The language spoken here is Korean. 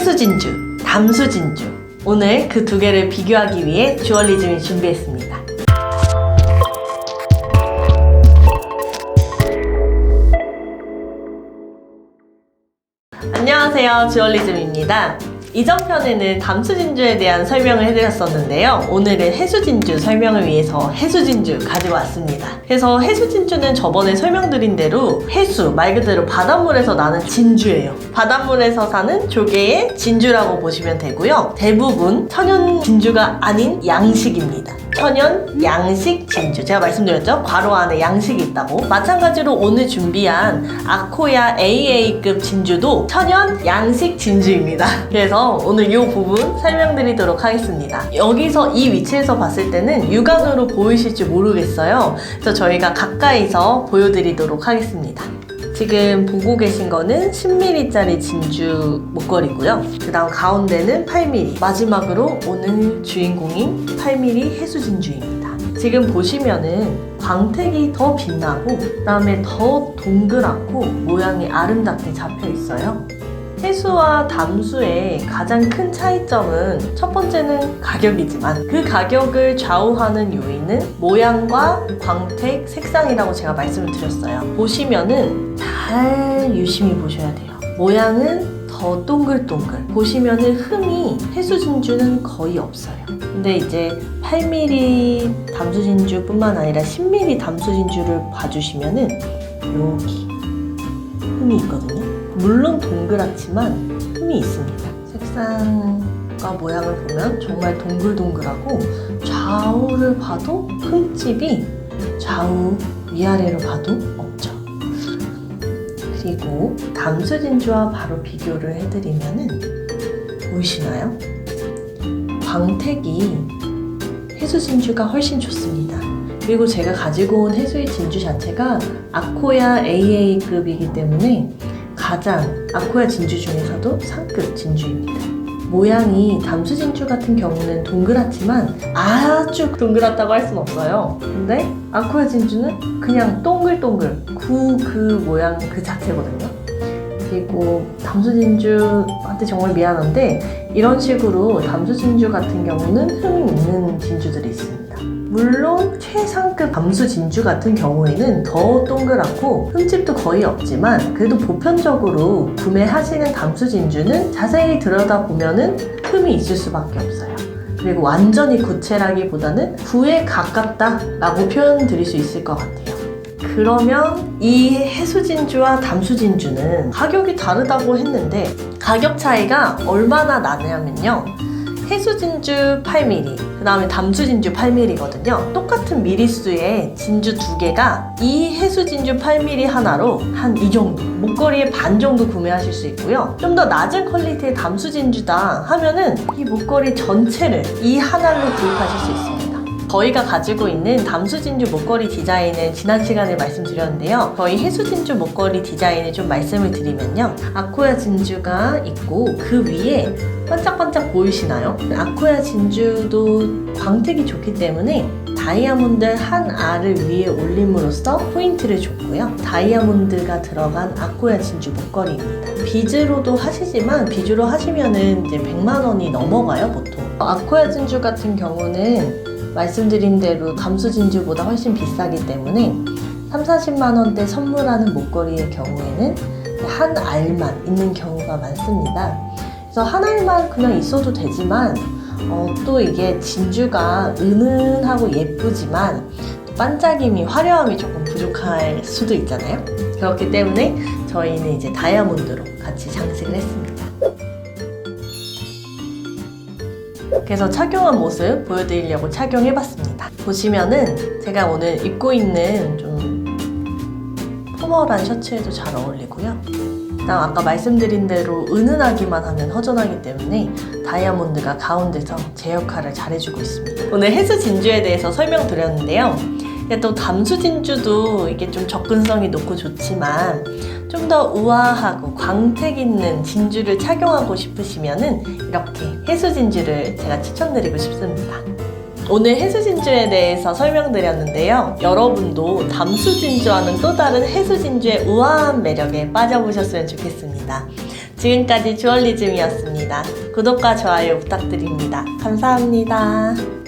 해수진주, 담수진주. 오늘 그 두 개를 비교하기 위해 주얼리즘이 준비했습니다. 안녕하세요. 주얼리즘입니다. 이전 편에는 담수진주에 대한 설명을 해드렸었는데요. 오늘은 해수진주 설명을 위해서 해수진주 가지고 왔습니다. 그래서 해수진주는 저번에 설명드린 대로 해수, 말 그대로 바닷물에서 나는 진주예요. 바닷물에서 사는 조개의 진주라고 보시면 되고요. 대부분 천연 진주가 아닌 양식입니다. 천연 양식 진주. 제가 말씀드렸죠? 괄호 안에 양식이 있다고. 마찬가지로 오늘 준비한 아코야 AA급 진주도 천연 양식 진주입니다. 그래서 오늘 이 부분 설명드리도록 하겠습니다. 여기서 이 위치에서 봤을 때는 육안으로 보이실지 모르겠어요. 그래서 저희가 가까이서 보여드리도록 하겠습니다. 지금 보고 계신 거는 10mm짜리 진주 목걸이고요. 그 다음 가운데는 8mm. 마지막으로 오늘 주인공인 8mm 해수 진주입니다. 지금 보시면은 광택이 더 빛나고 그다음에 더 동그랗고 모양이 아름답게 잡혀 있어요. 해수와 담수의 가장 큰 차이점은 첫 번째는 가격이지만 그 가격을 좌우하는 요인은 모양과 광택, 색상이라고 제가 말씀을 드렸어요. 보시면은 잘 유심히 보셔야 돼요. 모양은 더 동글동글. 보시면은 흠이 해수 진주는 거의 없어요. 근데 이제 8mm 담수 진주 뿐만 아니라 10mm 담수 진주를 봐주시면은 여기 흠이 있거든요. 물론 동그랗지만 흠이 있습니다. 색상과 모양을 보면 정말 동글동글하고 좌우를 봐도 흠집이 좌우 위아래로 봐도 없죠. 그리고 담수 진주와 바로 비교를 해드리면은 보이시나요? 광택이 해수 진주가 훨씬 좋습니다. 그리고 제가 가지고 온 해수의 진주 자체가 아코야 AA급이기 때문에 가장 아코야 진주 중에서도 상급 진주입니다. 모양이 담수 진주 같은 경우는 동그랗지만 아주 동그랗다고 할 순 없어요. 근데 아코야 진주는 그냥 동글동글 구 그 모양 그 자체거든요. 그리고 담수 진주한테 정말 미안한데 이런 식으로 담수 진주 같은 경우는 흠이 있는 진주들이 있습니다. 물론 최상급 담수 진주 같은 경우에는 더 동그랗고 흠집도 거의 없지만 그래도 보편적으로 구매하시는 담수 진주는 자세히 들여다보면은 흠이 있을 수밖에 없어요. 그리고 완전히 구체라기보다는 구에 가깝다라고 표현 드릴 수 있을 것 같아요. 그러면 이 해수진주와 담수진주는 가격이 다르다고 했는데 가격 차이가 얼마나 나냐면요. 해수 진주 8mm, 그 다음에 담수 진주 8mm거든요. 똑같은 미리수의 진주 두 개가 이 해수 진주 8mm 하나로 한 이 정도, 목걸이의 반 정도 구매하실 수 있고요. 좀 더 낮은 퀄리티의 담수 진주다 하면은 이 목걸이 전체를 이 하나로 구입하실 수 있습니다. 저희가 가지고 있는 담수진주 목걸이 디자인은 지난 시간에 말씀드렸는데요. 저희 해수진주 목걸이 디자인을 좀 말씀을 드리면요. 아코야 진주가 있고 그 위에 반짝반짝 보이시나요? 아코야 진주도 광택이 좋기 때문에 다이아몬드 한 알을 위에 올림으로써 포인트를 줬고요. 다이아몬드가 들어간 아코야 진주 목걸이입니다. 비즈로도 하시지만 비즈로 하시면은 이제 100만 원이 넘어가요, 보통. 아코야 진주 같은 경우는 말씀드린 대로 감수 진주보다 훨씬 비싸기 때문에 3, 40만 원대 선물하는 목걸이의 경우에는 한 알만 있는 경우가 많습니다. 그래서 한 알만 그냥 있어도 되지만 어, 또 이게 진주가 은은하고 예쁘지만 또 반짝임이 화려함이 조금 부족할 수도 있잖아요. 그렇기 때문에 저희는 이제 다이아몬드로 같이 장식을 했습니다. 그래서 착용한 모습 보여드리려고 착용해봤습니다. 보시면은 제가 오늘 입고 있는 좀 포멀한 셔츠에도 잘 어울리고요. 그다음 아까 말씀드린 대로 은은하기만 하면 허전하기 때문에 다이아몬드가 가운데서 제 역할을 잘해주고 있습니다. 오늘 해수 진주에 대해서 설명드렸는데요. 또 담수 진주도 이게 좀 접근성이 높고 좋지만 좀 더 우아하고 광택 있는 진주를 착용하고 싶으시면은 이렇게 해수 진주를 제가 추천드리고 싶습니다. 오늘 해수 진주에 대해서 설명드렸는데요. 여러분도 담수 진주와는 또 다른 해수 진주의 우아한 매력에 빠져보셨으면 좋겠습니다. 지금까지 주얼리즘이었습니다. 구독과 좋아요 부탁드립니다. 감사합니다.